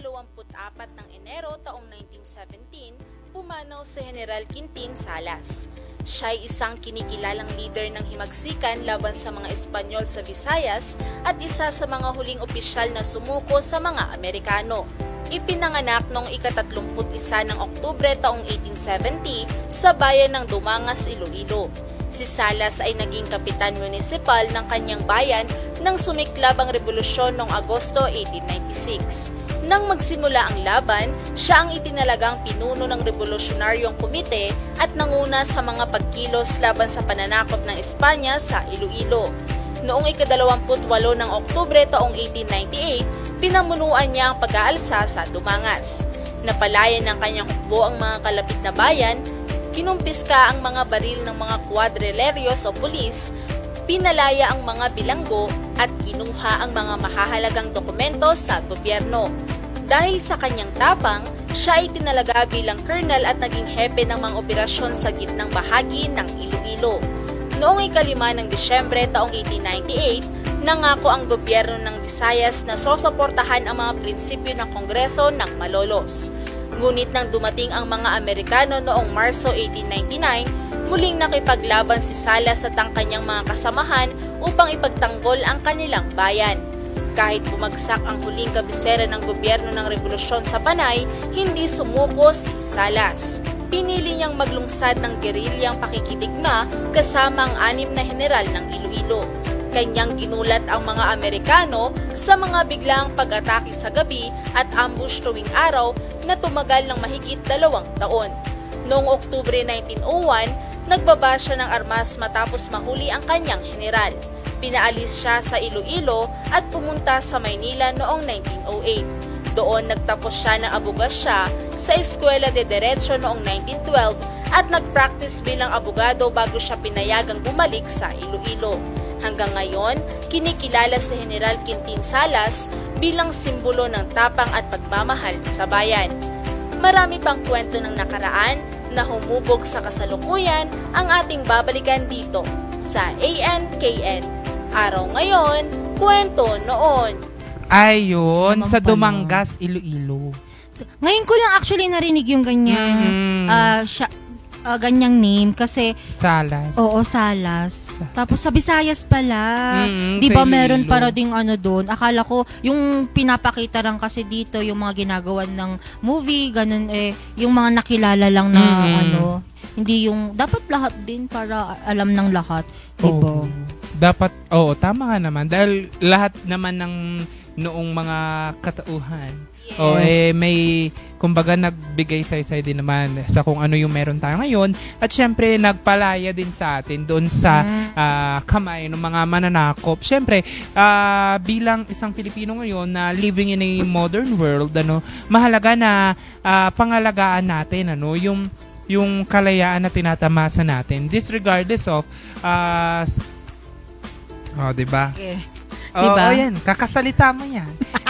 ika-24 ng Enero taong 1917, pumanaw si General Quintin Salas. Siya ay isang kinikilalang leader ng himagsikan laban sa mga Espanyol sa Visayas at isa sa mga huling opisyal na sumuko sa mga Amerikano. Ipinanganak noong ika-31 ng Oktubre taong 1870 sa bayan ng Dumangas, Iloilo. Si Salas ay naging kapitan municipal ng kanyang bayan nang sumiklab ang revolusyon noong Agosto 1896. Nang magsimula ang laban, siya ang itinalagang pinuno ng revolusyonaryong komite at nanguna sa mga pagkilos laban sa pananakop ng Espanya sa Iloilo. Noong ika-28 ng Oktubre taong 1898, pinamunuan niya ang pag-aalsa sa Dumangas. Napalayan ng kanyang hukbo ang mga kalapit na bayan, kinumpiska ang mga baril ng mga kwadreleryos o pulis, pinalaya ang mga bilanggo at kinuha ang mga mahahalagang dokumento sa gobyerno. Dahil sa kanyang tapang, siya ay tinalaga bilang colonel at naging hepe ng mga operasyon sa gitnang bahagi ng Iloilo. Noong ikalima ng Disyembre taong 1898, nangako ang gobyerno ng Visayas na sosoportahan ang mga prinsipyo ng Kongreso ng Malolos. Ngunit nang dumating ang mga Amerikano noong Marso 1899, muling nakipaglaban si Salas at ang kanyang mga kasamahan upang ipagtanggol ang kanilang bayan. Kahit bumagsak ang huling kabisera ng gobyerno ng revolusyon sa Panay, hindi sumuko si Salas. Pinili niyang maglungsad ng gerilyang pakikitigma kasama ang anim na general ng Iloilo. Kanyang ginulat ang mga Amerikano sa mga biglang pag-atake sa gabi at ambush tuwing araw na tumagal ng mahigit dalawang taon. Noong Oktubre 1901, nagbaba siya ng armas matapos mahuli ang kanyang general. Pinaalis siya sa Iloilo at pumunta sa Maynila noong 1908. Doon nagtapos siya ng abogasya sa Eskwela de Derecho noong 1912 at nagpractice bilang abogado bago siya pinayagang bumalik sa Iloilo. Hanggang ngayon, kinikilala si General Quintin Salas bilang simbolo ng tapang at pagmamahal sa bayan. Marami pang kwento ng nakaraan na humubog sa kasalukuyan ang ating babalikan dito sa ANKN. Araw ngayon, kwento noon. Ayun, Naman sa pala. Dumangas, Iloilo. Ngayon ko lang actually narinig yung ganyan. Mm. ah, siya, ah, ganyang name kasi Salas. oo Salas. Tapos sa Visayas pala. Mm, 'Di sa ba meron Iloilo. para ding ano doon? Akala ko yung pinapakita lang kasi dito yung mga ginagawa ng movie, ganun eh yung mga nakilala lang na Mm. ano. Hindi yung dapat lahat din para alam ng lahat, 'di ba? Oo. Dapat, oo, tama nga naman. Dahil lahat naman ng noong mga katauhan, o eh, may, kumbaga, nagbigay saysay din naman sa kung ano yung meron tayo ngayon. At syempre, nagpalaya din sa atin doon sa Mm. ah, kamay ng mga mananakop. Syempre, ah, bilang isang Pilipino ngayon na living in a modern world, ano, mahalaga na ah, pangalagaan natin ano, yung yung kalayaan na tinatamasa natin. Disregardless of uh, Oh, 'di ba? Okay. Oh, Diba? oh, yan, kakasalita mo 'yan.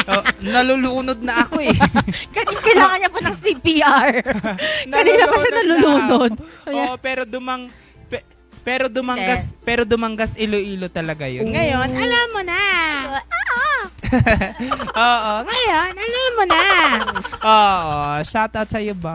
oh, nalulunod na ako eh. Kailangan niya pa ng CPR. Kanina pa siya nalulunod. na. Oo, pero dumang pe- pero Eh. dumanggas, pero dumanggas Iloilo talaga 'yun. Ngayon, alam mo na. Oo, ngayon, alam mo na. Oo, shout out sa iyo ba.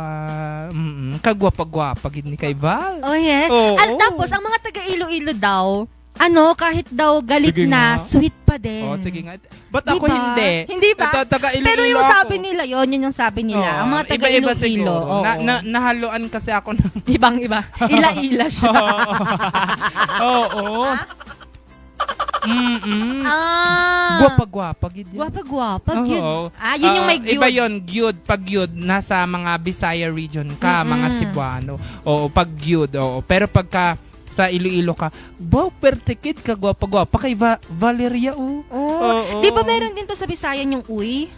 Mm, kagwapa-gwapa gid ni kay Val. Oh, yes. Oo. At tapos, ang mga taga Iloilo daw, ano, kahit daw galit Sige na, nga. sweet pa din. Oh, sige nga. Ba't ako Diba? hindi? Hindi ba? Ito, taga Iloilo Pero yung ako. sabi nila, yon yun yung sabi nila. Ang mga taga iba-iba Iloilo. siguro. oo. Na, na, nahaluan kasi ako ng... Ibang-iba. Ila-ila siya. Oo. Oo. Mm-mm. ah. Gwapa-gwapa, gid yun. Gwapa-gwapa. Oo. Ah, yun yung may Ah, gyud. Iba yun, gyud. Pag gyud, nasa mga Bisaya region ka, Mm-mm. mga Cebuano. Oo, pag gyud. Oo. Pero pagka sa Iloilo ka, wow, pertikid ka, gwapa-gwapa. Kay Va- Valeria, oh. Oh. Oo. Di ba meron din to sa Bisayan yung uy?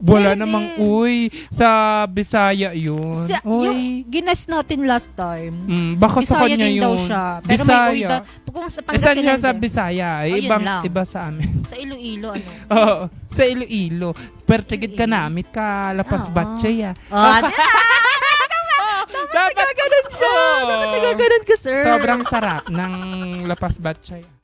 Wala Meron namang din. uy. Sa Bisaya yun. Sa, Uy. yung ginas natin last time. Mm, baka sa Bisaya kanya din yun. daw siya. Pero Bisaya. may uy daw. Kung sa Eh, saan Pangasinan sa din. Bisaya? Oh, yun ibang, lang. iba sa amin. Sa Iloilo, ano? Oo. sa Iloilo. Pertigid ka namit ka lapas Oo. batche ya. Oh, Dapat ganun siya. Dapat nagaganon ka, sir. Sobrang sarap ng lapas batche.